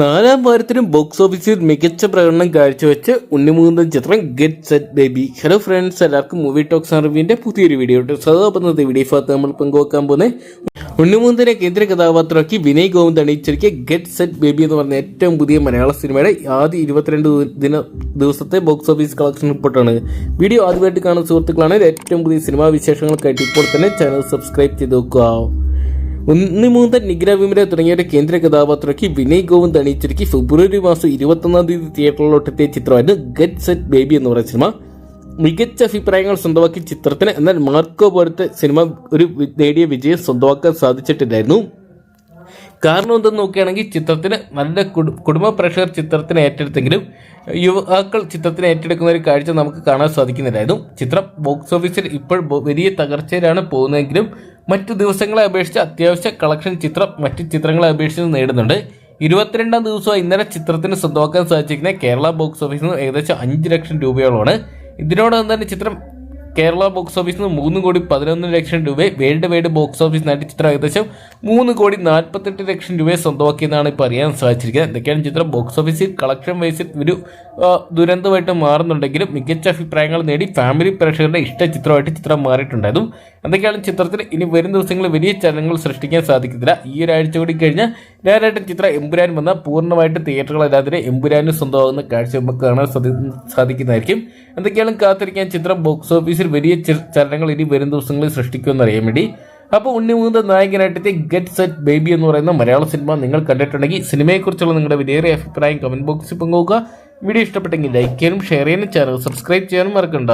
നാലാം വാരത്തിനും ബോക്സ് ഓഫീസിൽ മികച്ച പ്രകടനം കാഴ്ചവെച്ച് ഉണ്ണിമുകുന്ദൻ ചിത്രം get set baby hello friends എല്ലാവർക്കും മൂവി ടോക്സ് അറിവിന്റെ പുതിയൊരു വീഡിയോ സദാപന്നത്തെ വീഡിയോ ഭാഗത്ത് നമ്മൾ പങ്കുവെക്കാൻ പോകുന്നത് ഉണ്ണിമുകുന്ദനെ കേന്ദ്ര കഥാപാത്രമാക്കി വിനയ് ഗോവിന്ദ് അണിയിച്ചൊരുക്കിയ ഗെറ്റ് സെറ്റ് ബേബി എന്ന് പറഞ്ഞ ഏറ്റവും പുതിയ മലയാള സിനിമയുടെ ആദ്യ ഇരുപത്തിരണ്ട് ദിന ദിവസത്തെ ബോക്സ് ഓഫീസ് കളക്ഷൻ റിപ്പോർട്ടാണ്. വീഡിയോ ആദ്യമായിട്ട് കാണുന്ന സുഹൃത്തുക്കളാണ് ഏറ്റവും പുതിയ സിനിമാ വിശേഷങ്ങൾക്കായിട്ട് ഇപ്പോൾ തന്നെ ചാനൽ സബ്സ്ക്രൈബ് ചെയ്ത് വെക്കുക. ഉണ്ണിമൂന്തൻ നിഗ്ര വിമര തുടങ്ങിയവരെ കേന്ദ്ര കഥാപാത്രമാക്കി വിനയ് ഗോവിന്ദ് അണിയിച്ചിരിക്കി ഫെബ്രുവരി മാസം ഇരുപത്തൊന്നാം തീയതി തിയേറ്ററിലോട്ടെത്തിയ ചിത്രമായിരുന്നു ഗെറ്റ് സെറ്റ് ബേബി എന്ന് പറയുന്ന സിനിമ. മികച്ച അഭിപ്രായങ്ങൾ സ്വന്തമാക്കിയ ചിത്രത്തിന് എന്നാൽ മാർക്കോ പോലത്തെ സിനിമ ഒരു നേടിയ വിജയം സ്വന്തമാക്കാൻ സാധിച്ചിട്ടില്ലായിരുന്നു. കാരണം എന്തെന്ന് നോക്കുകയാണെങ്കിൽ ചിത്രത്തിന് നല്ല കുടു- കുടുംബ പ്രേക്ഷകർ ചിത്രത്തിന് ഏറ്റെടുത്തെങ്കിലും യുവാക്കൾ ചിത്രത്തിന് ഏറ്റെടുക്കുന്ന ഒരു കാഴ്ച നമുക്ക് കാണാൻ സാധിക്കുന്നില്ലായിരുന്നു. ചിത്രം ബോക്സ് ഓഫീസിൽ ഇപ്പോൾ വലിയ തകർച്ചയിലാണ് പോകുന്നതെങ്കിലും മറ്റു ദിവസങ്ങളെ അപേക്ഷിച്ച് അത്യാവശ്യ കളക്ഷൻ ചിത്രം മറ്റു ചിത്രങ്ങളെ അപേക്ഷിച്ച് നേടുന്നുണ്ട്. ഇരുപത്തിരണ്ടാം ദിവസമായി ഇന്നലെ ചിത്രത്തിന് സ്വന്തമാക്കാൻ സാധിച്ചിരിക്കുന്ന കേരള ബോക്സ് ഓഫീസിൽ നിന്ന് ഏകദേശം അഞ്ച് ലക്ഷം രൂപയോളമാണ്. ഇതിനോടൊപ്പം തന്നെ ചിത്രം കേരള ബോക്സ് ഓഫീസിൽ നിന്ന് മൂന്ന് കോടി പതിനൊന്ന് ലക്ഷം രൂപ വേൾഡ് വൈഡ് ബോക്സ് ഓഫീസ് നേടി ചിത്രം ഏകദേശം മൂന്ന് കോടി നാൽപ്പത്തെട്ട് ലക്ഷം രൂപ സ്വന്തമാക്കിയെന്നാണ് ഇപ്പോൾ അറിയാൻ സാധിച്ചിരിക്കുന്നത്. എന്തൊക്കെയാണ് ചിത്രം? ബോക്സ് ഓഫീസിൽ കളക്ഷൻ വൈസിൽ ഒരു ദുരന്തമായിട്ട് മാറുന്നുണ്ടെങ്കിലും മികച്ച അഭിപ്രായങ്ങൾ നേടി ഫാമിലി പ്രേക്ഷകരുടെ ഇഷ്ട ചിത്രമായിട്ട് ചിത്രം മാറിയിട്ടുണ്ടായതും എന്തൊക്കെയാണ് ചിത്രത്തിൽ ഇനി വരും ദിവസങ്ങളിൽ വലിയ ചലനങ്ങൾ സൃഷ്ടിക്കാൻ സാധിക്കത്തില്ല. ഈ ഒരാഴ്ച കൂടി കഴിഞ്ഞാൽ ഞാനായിട്ട് ചിത്ര എമ്പുരാൻ വന്ന പൂർണമായിട്ട് തിയേറ്ററുകളല്ലാതെ എമ്പുരാനും സ്വന്തമാകുന്ന കാഴ്ച നമുക്ക് കാണാൻ സാധി- സാധിക്കുന്നതായിരിക്കും. എന്തൊക്കെയാണ് കാത്തിരിക്കാൻ ചിത്രം ബോക്സ് ഓഫീസിൽ വലിയ ചലനങ്ങൾ ഇനി വരും ദിവസങ്ങളിൽ സൃഷ്ടിക്കുമെന്ന് അറിയാൻ വേണ്ടി. അപ്പോൾ ഉണ്ണിമുകുന്ദ നായകനായിട്ടെത്തിയ ഗെറ്റ് സെറ്റ് ബേബി എന്ന് പറയുന്ന മലയാള സിനിമ നിങ്ങൾ കണ്ടിട്ടുണ്ടെങ്കിൽ സിനിമയെക്കുറിച്ചുള്ള നിങ്ങളുടെ വിലയേറിയ അഭിപ്രായം കമന്റ് ബോക്സിൽ പങ്കുവെക്കുക. വീഡിയോ ഇഷ്ടപ്പെട്ടെങ്കിൽ ലൈക്ക് ചെയ്യാനും ഷെയർ ചെയ്യാനും ചാനൽ സബ്സ്ക്രൈബ് ചെയ്യാനും മറക്കണ്ട.